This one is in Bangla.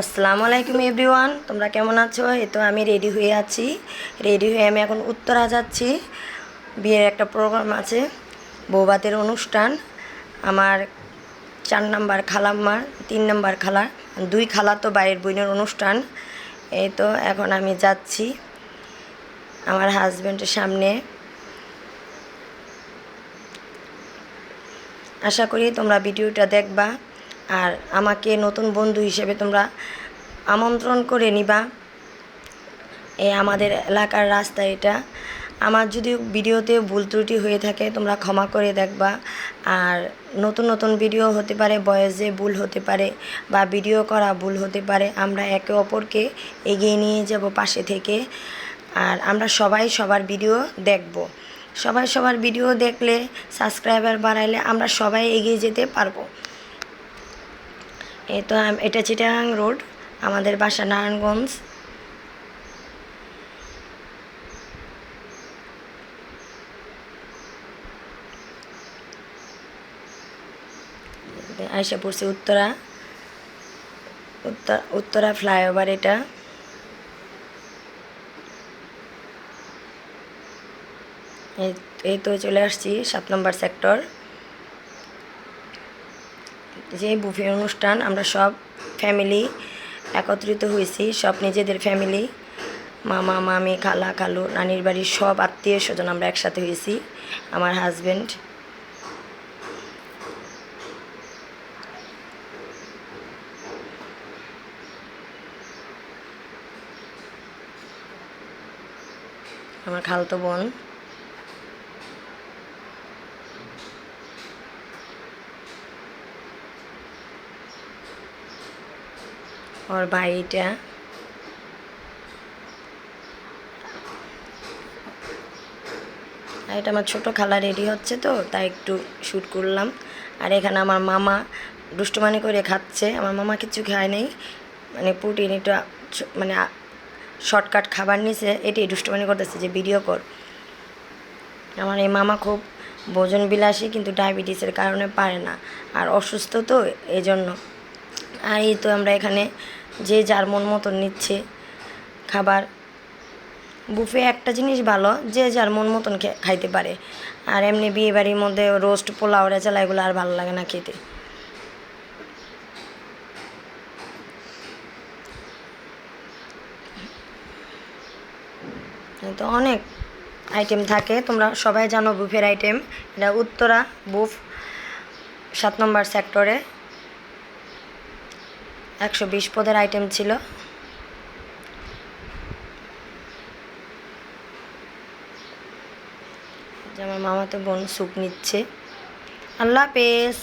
আসসালামু আলাইকুম এভরিওয়ান, তোমরা কেমন আছো? এই তো আমি রেডি হয়ে আছি। রেডি হয়ে আমি এখন উত্তরা যাচ্ছি। বিয়ের একটা প্রোগ্রাম আছে বৌবাতের অনুষ্ঠান। আমার চার নাম্বার খালাম্মার, তিন নাম্বার খালা, দুই খালা তো বাইরের বোনের অনুষ্ঠান। এই তো এখন আমি যাচ্ছি আমার হাজব্যান্ডের সামনে। আশা করি তোমরা ভিডিওটা দেখবা। আর আমাকে নতুন বন্ধু হিসেবে তোমরা আমন্ত্রণ করে নিবা। এই আমাদের এলাকার রাস্তা এটা। আমার যদি ভিডিওতে ভুল ত্রুটি হয়ে থাকে, তোমরা ক্ষমা করে দেখবা। আর নতুন নতুন ভিডিও হতে পারে বয়সে ভুল হতে পারে বা ভিডিও করা ভুল হতে পারে, আমরা একে অপরকে এগিয়ে নিয়ে যাব পাশে থেকে। আর আমরা সবাই সবার ভিডিও দেখব। সবাই সবার ভিডিও দেখলে, সাবস্ক্রাইবার বাড়াইলে আমরা সবাই এগিয়ে যেতে পারব। এই তো এটা চিটাগাং রোড, আমাদের বাসা নারায়ণগঞ্জ। আইসা পড়ছে উত্তরা, উত্তর ফ্লাইওভার এটা। এই তো চলে আসছি সাত নম্বর সেক্টর। যে বুফে অনুষ্ঠান আমরা সব ফ্যামিলি একত্রিত হয়েছি, সব নিজেদের ফ্যামিলি মামা, মামি, খালা, খালু নানির বাড়ির সব আত্মীয় স্বজন আমরা একসাথে হয়েছি, আমার হাজব্যান্ড আমার খালতো বোন। ওর আর এটা আমার ছোটো খালা রেডি হচ্ছে তো, তাই একটু শ্যুট করলাম। আর এখানে আমার মামা দুষ্টুমানি করে খাচ্ছে। আমার মামা কিছু খায় নাই। মানে প্রোটিন এটা মানে শর্টকাট খাবার নিছে, এটাই দুষ্টুমানি করতেছে যে ভিডিও কর আমার এই মামা খুব ভোজন বিলাসী কিন্তু ডায়াবেটিসের কারণে পারে না। আর অসুস্থ তো এই জন্য আর এই তো আমরা এখানে যে যার মন মতন নিচ্ছে খাবার। বুফে একটা জিনিস ভালো, যে যার মন মতন খাইতে পারে। আর এমনি বিয়ে বাড়ির মধ্যে রোস্ট, পোলাও, রেচালা এগুলো আর ভালো লাগে না খেতে। তো অনেক আইটেম থাকে, তোমরা সবাই জানো বুফের আইটেম এটা উত্তরা বুফ, সাত নম্বর সেক্টরে একশো বিশ পদের আইটেম ছিল। আমার মামাতো বোন স্যুপ নিচ্ছে। আল্লাহ হাফেজ।